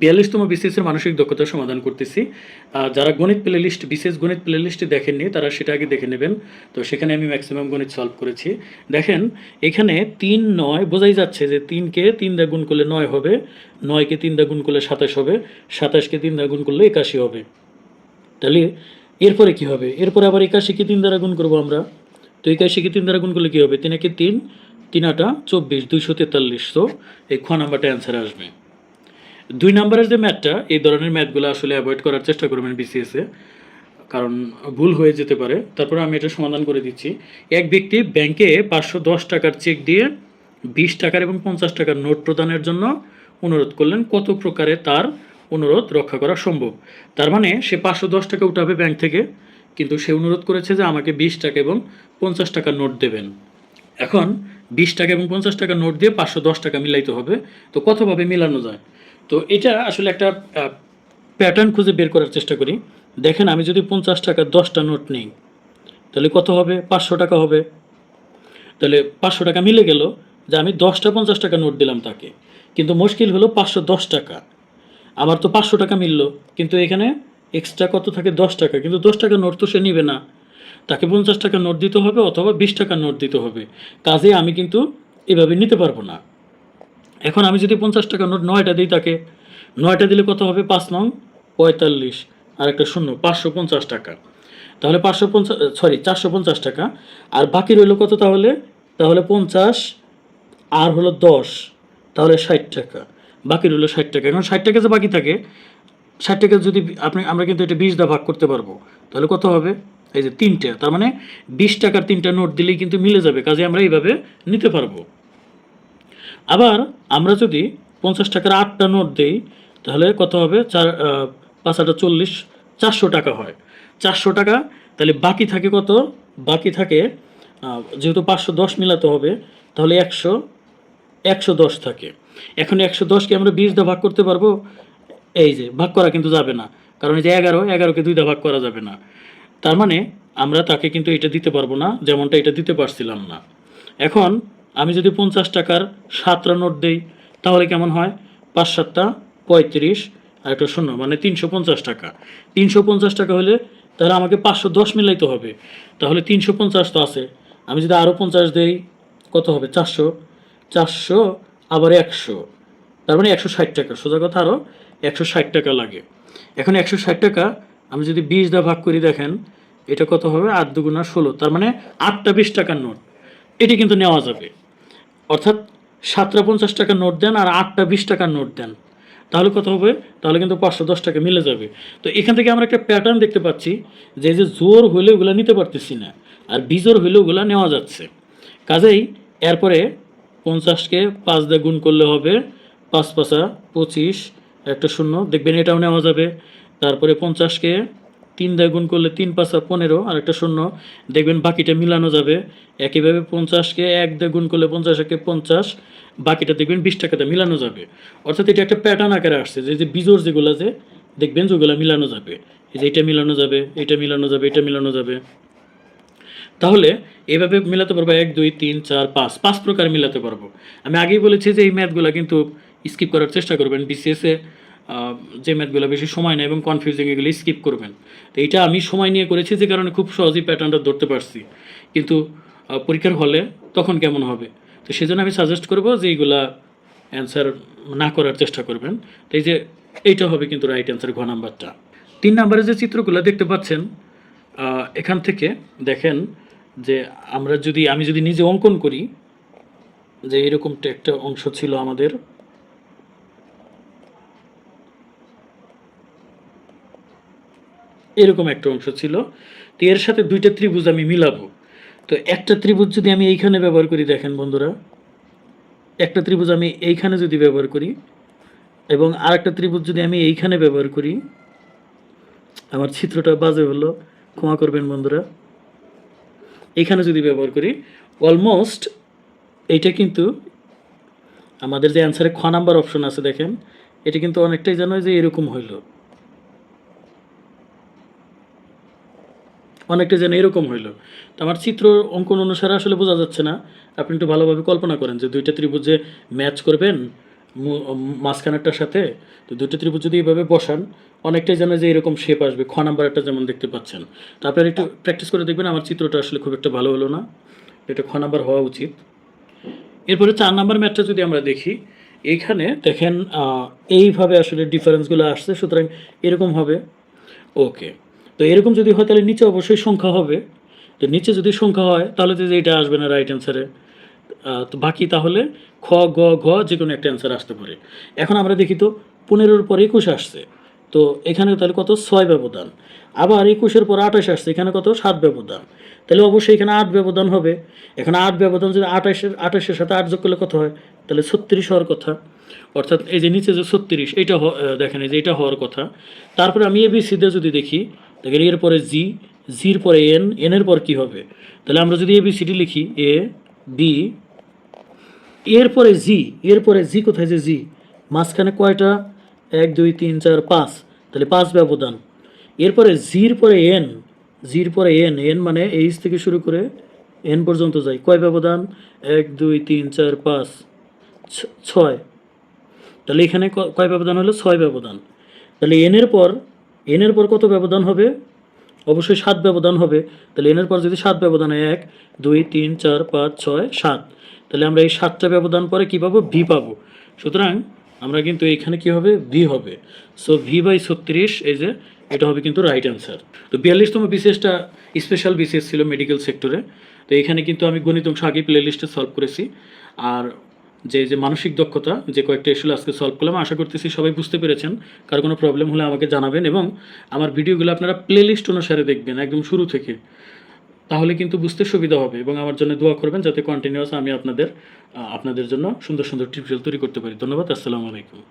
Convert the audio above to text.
বিয়াল্লিশতম বিসিএসের মানসিক দক্ষতা সমাধান করতেছি। যারা গণিত প্লে লিস্ট বিশেষ গণিত প্লে লিস্টে দেখেননি, তারা সেটা আগে দেখে নেবেন। তো সেখানে আমি ম্যাক্সিমাম গণিত সলভ করেছি। দেখেন, এখানে তিন নয় বোঝাই যাচ্ছে যে তিনকে তিন দা গুণ করলে নয় হবে নয়কে তিন দা গুণ করলে সাতাশ হবে সাতাশকে তিন দা গুণ করলে একাশি হবে। তাহলে এরপরে কি হবে? এরপরে আবার একাশিকে তিন দ্বারা গুণ করব আমরা। তো একাশিকে তিন দ্বারা গুণ করলে কী হবে? তিন একে তিন তিন আটা চব্বিশ, দুইশো তেতাল্লিশ। তো এই খ নাম্বারটা অ্যান্সার আসবে। দুই নাম্বারের যে ম্যাথটা, এই ধরনের ম্যাথগুলো আসলে অ্যাভয়েড করার চেষ্টা করবেন বিসিএসে কারণ ভুল হয়ে যেতে পারে। তারপরে আমি এটা সমাধান করে দিচ্ছি। এক ব্যক্তি ব্যাংকে পাঁচশো দশ টাকার চেক দিয়ে বিশ টাকার এবং পঞ্চাশ টাকার নোট প্রদানের জন্য অনুরোধ করলেন, কত প্রকারে তার অনুরোধ রক্ষা করা সম্ভব? তার মানে সে পাঁচশো দশ টাকা উঠাবে ব্যাংক থেকে, কিন্তু সে অনুরোধ করেছে যে আমাকে বিশ টাকা এবং পঞ্চাশ টাকা নোট দেবেন। এখন বিশ টাকা এবং পঞ্চাশ টাকা নোট দিয়ে পাঁচশো দশ টাকা মিলাইতে হবে, তো কতভাবে মিলানো যায়? তো এটা আসলে একটা প্যাটার্ন খুঁজে বের করার চেষ্টা করি। দেখেন আমি যদি পঞ্চাশ টাকার দশটা নোট নিই, তাহলে কত হবে? পাঁচশো টাকা হবে। তাহলে পাঁচশো টাকা মিলে গেল যে আমি দশটা পঞ্চাশ টাকা নোট দিলাম তাকে। কিন্তু মুশকিল হলো পাঁচশো দশ টাকা। আমার তো পাঁচশো টাকা মিললো, কিন্তু এখানে এক্সট্রা কত থাকে? দশ টাকা। কিন্তু দশ টাকা নোট তো সে নিবে না। তাকে পঞ্চাশ টাকা নোট দিতে হবে অথবা বিশ টাকা নোট দিতে হবে। কাজে আমি কিন্তু এভাবে নিতে পারব না। এখন আমি যদি পঞ্চাশ টাকা নোট নয়টা দিই তাকে, নয়টা দিলে কত হবে? পাঁচ নং পঁয়তাল্লিশ, আর একটা শূন্য, পাঁচশো পঞ্চাশ টাকা। তাহলে পাঁচশো পঞ্চাশ সরি চারশো পঞ্চাশ টাকা। আর বাকি রইল কত তাহলে? তাহলে পঞ্চাশ, আর হলো দশ, তাহলে ষাট টাকা। বাকি রইল ষাট টাকা। এখন ষাট টাকা যে বাকি থাকে, ষাট টাকা যদি আপনি, আমরা কিন্তু এটা বিশ দা ভাগ করতে পারব। তাহলে কত হবে? এই যে তিনটে। তার মানে বিশ টাকার তিনটা নোট দিলেই কিন্তু মিলে যাবে। কাজে আমরা এইভাবে নিতে পারব। আবার আমরা যদি পঞ্চাশ টাকার আটটা নোট দিই, তাহলে কত হবে? চার পাঁচ আটা চল্লিশ, চারশো টাকা হয়। চারশো টাকা, তাহলে বাকি থাকে কত? বাকি থাকে যেহেতু পাঁচশো দশ মিলাতে হবে, তাহলে একশো একশো দশ থাকে। এখন একশো দশকে আমরা বিশ দা ভাগ করতে পারব? এই যে, ভাগ করা কিন্তু যাবে না। কারণ এই যে এগারো, এগারোকে দুই দা ভাগ করা যাবে না। তার মানে আমরা তাকে কিন্তু এটা দিতে পারব না, যেমনটা এটা দিতে পারছিলাম না। এখন আমি যদি পঞ্চাশ টাকার সাতটা নোট দেই, তাহলে কেমন হয়? পাঁচ সাতটা পঁয়ত্রিশ আর একটা শূন্য মানে তিনশো পঞ্চাশ টাকা। তিনশো পঞ্চাশ টাকা হলে তাহলে আমাকে পাঁচশো দশ মিলাইতে হবে। তাহলে তিনশো পঞ্চাশ তো আছে। আমি যদি আরও পঞ্চাশ দেই, কত হবে? চারশো। চারশো আবার একশো। তার মানে একশো ষাট টাকা। সোজা কথা আরও একশো ষাট টাকা লাগে। এখন একশো ষাট টাকা আমি যদি বিশ দা ভাগ করি দেখেন, এটা কত হবে? আট দুগুণা ষোলো। তার মানে আটটা বিশ টাকার নোট। এটি কিন্তু নেওয়া যাবে। অর্থাৎ সাতটা পঞ্চাশ টাকার নোট দেন আর আটটা বিশ টাকার নোট দেন। তাহলে কত হবে? তাহলে কিন্তু পাঁচশো দশ টাকা মিলে যাবে। তো এখান থেকে আমরা একটা প্যাটার্ন দেখতে পাচ্ছি যে যে জোর হলে ওগুলো নিতে পারতেছি না আর বিজোর হইলে ওগুলো নেওয়া যাচ্ছে। কাজেই এরপরে পঞ্চাশকে পাঁচ দিয়ে গুণ করলে হবে পাঁচ পাঁচা পঁচিশ, একটা শূন্য। দেখবেন এটাও নেওয়া যাবে। তারপরে পঞ্চাশকে তিন দিয়ে গুণ করলে তিন পাঁচা পনেরো আর একটা শূন্য। দেখবেন বাকিটা মিলানো যাবে। একইভাবে পঞ্চাশকে এক দিয়ে গুণ করলে পঞ্চাশ একে পঞ্চাশ, বাকিটা দেখবেন বিশ টাকাতে মিলানো যাবে। অর্থাৎ এটা একটা প্যাটার্ন আকারে আসছে। যে যে বিজোর যেগুলো যে দেখবেন যেগুলো মিলানো যাবে। এই যে, এটা মিলানো যাবে, এটা মিলানো যাবে, এটা মিলানো যাবে। তাহলে এভাবে মিলাতে পারব এক, দুই, তিন, চার, পাঁচ পাঁচ প্রকার মিলাতে পারব। আমি আগেই বলেছি যে, এই ম্যাথগুলো কিন্তু স্কিপ করার চেষ্টা করবেন বিসিএসে যে ম্যাথগুলো বেশি সময় নেয় এবং কনফিউজিং এগুলো স্কিপ করবেন। তো এটা আমি সময় নিয়ে করেছি, যে কারণে খুব সহজেই প্যাটার্নটা ধরতে পারছি। কিন্তু পরীক্ষার হলে তখন কেমন হবে? তো সেজন্য আমি সাজেস্ট করব যে এইগুলা অ্যান্সার না করার চেষ্টা করবেন। তো এই যে, এইটা হবে কিন্তু রাইট অ্যান্সার ঘ নাম্বারটা। তিন নাম্বারে যে চিত্রগুলো দেখতে পাচ্ছেন এখান থেকে দেখেন যে আমরা যদি, আমি যদি নিজে অঙ্কন করি, যে এরকম একটা অংশ ছিল আমাদের এরকম একটা অংশ ছিল। তো এর সাথে দুইটা ত্রিভুজ আমি মিলাবো। তো একটা ত্রিভুজ যদি আমি এইখানে ব্যবহার করি, দেখেন বন্ধুরা, একটা ত্রিভুজ আমি এইখানে যদি ব্যবহার করি এবং আর একটা ত্রিভুজ যদি আমি এইখানে ব্যবহার করি, আমার চিত্রটা বাজে হলো, ক্ষমা করবেন বন্ধুরা। এখানে যদি ব্যবহার করি অলমোস্ট এইটা কিন্তু আমাদের যে অ্যান্সারে খ নাম্বার অপশন আছে দেখেন, এটা কিন্তু অনেকটাই জানো যে এরকম হইল। অনেকটা যেন এরকম হইল। তো আমার চিত্র অঙ্কন অনুসারে আসলে বোঝা যাচ্ছে না। আপনি একটু ভালোভাবে কল্পনা করেন যে দুইটা ত্রিভুজ যে ম্যাচ করবেন মাঝখানেরটার সাথে, তো দুটো ত্রিভুজ যদি এইভাবে বসান, অনেকটাই জানে যে এরকম শেপ আসবে, খ নাম্বার একটা যেমন দেখতে পাচ্ছেন। তো আপনারা একটু প্র্যাকটিস করে দেখবেন, আমার চিত্রটা আসলে খুব একটা ভালো হলো না। এটা খ নাম্বার হওয়া উচিত। এরপরে চার নাম্বার ম্যাচটা যদি আমরা দেখি এইখানে দেখেন এইভাবে আসলে ডিফারেন্সগুলো আসছে, সুতরাং এরকম হবে। ওকে তো এরকম যদি হয়, তাহলে নিচে অবশ্যই সংখ্যা হবে। তো নিচে যদি সংখ্যা হয়, তাহলে তো এটা আসবে না রাইট অ্যান্সারে তো বাকি তাহলে খ, গ, ঘ যে কোনো একটা অ্যান্সার আসতে পারে। এখন আমরা দেখি তো, পনেরোর পর একুশ আসছে। তো এখানে তাহলে কত? ছয় ব্যবধান। আবার একুশের পর আঠাশ আসছে, এখানে কত? সাত ব্যবধান। তাহলে অবশ্যই এখানে আট ব্যবধান হবে। এখানে আট ব্যবধান যদি আঠাশের আঠাশের সাথে আট যোগ করলে কত হয়? তাহলে ছত্রিশ হওয়ার কথা। অর্থাৎ এই যে নিচে যে ছত্রিশ এইটা হ- দেখেন এই যে এটা হওয়ার কথা। তারপরে আমি এ বি এবিসিতে যদি দেখি দেখেন, এর পরে জি, জির পরে এন এনের পর কি হবে? তাহলে আমরা যদি এ বি এবিসিডি লিখি এ বি এরপরে জি এরপরে জি কোথায় যে জি মাঝখানে কয়টা? এক, দুই, তিন, চার, পাঁচ। তাহলে পাঁচ ব্যবধান। এরপরে জির পরে এন, জির পরে এন এন মানে এইচ থেকে শুরু করে এন পর্যন্ত যায়। কয় ব্যবধান? এক, দুই, তিন, চার, পাঁচ ছয়। তাহলে এখানে কয় ব্যবধান হলো? ছয় ব্যবধান। তাহলে এনের পর এনের পর কত ব্যবধান হবে? অবশ্যই সাত ব্যবধান হবে। তাহলে এনের পর যদি সাত ব্যবধান হয়, এক, দুই, তিন, চার, পাঁচ, ছয়, সাত। তাহলে আমরা এই সাতটা ব্যবধান পরে কী পাবো? ভি পাবো। সুতরাং আমরা কিন্তু এখানে কি হবে? ভি হবে। সো ভি বাই ছত্রিশ, এই যে, এটা হবে কিন্তু রাইট অ্যান্সার তো বিয়াল্লিশতম বিশেষটা স্পেশাল বিশেষ ছিল মেডিকেল সেক্টরে তো এখানে কিন্তু আমি গণিত অংশ আগে প্লে লিস্টে সলভ করেছি। আর যে যে মানসিক দক্ষতা যে কয়েকটা ইস্যু আজকে সলভ করলাম, আশা করতেছি সবাই বুঝতে পেরেছেন। কার কোনো প্রবলেম হলে আমাকে জানাবেন এবং আমার ভিডিওগুলো আপনারা প্লেলিস্ট অনুসারে দেখবেন একদম শুরু থেকে। তাহলে কিন্তু বুঝতে সুবিধা হবে এবং আমার জন্য দোয়া করবেন যাতে কন্টিনিউয়াস আমি আপনাদের আপনাদের জন্য সুন্দর সুন্দর টিউটোরিয়াল তৈরি করতে পারি। ধন্যবাদ, আসসালামু আলাইকুম।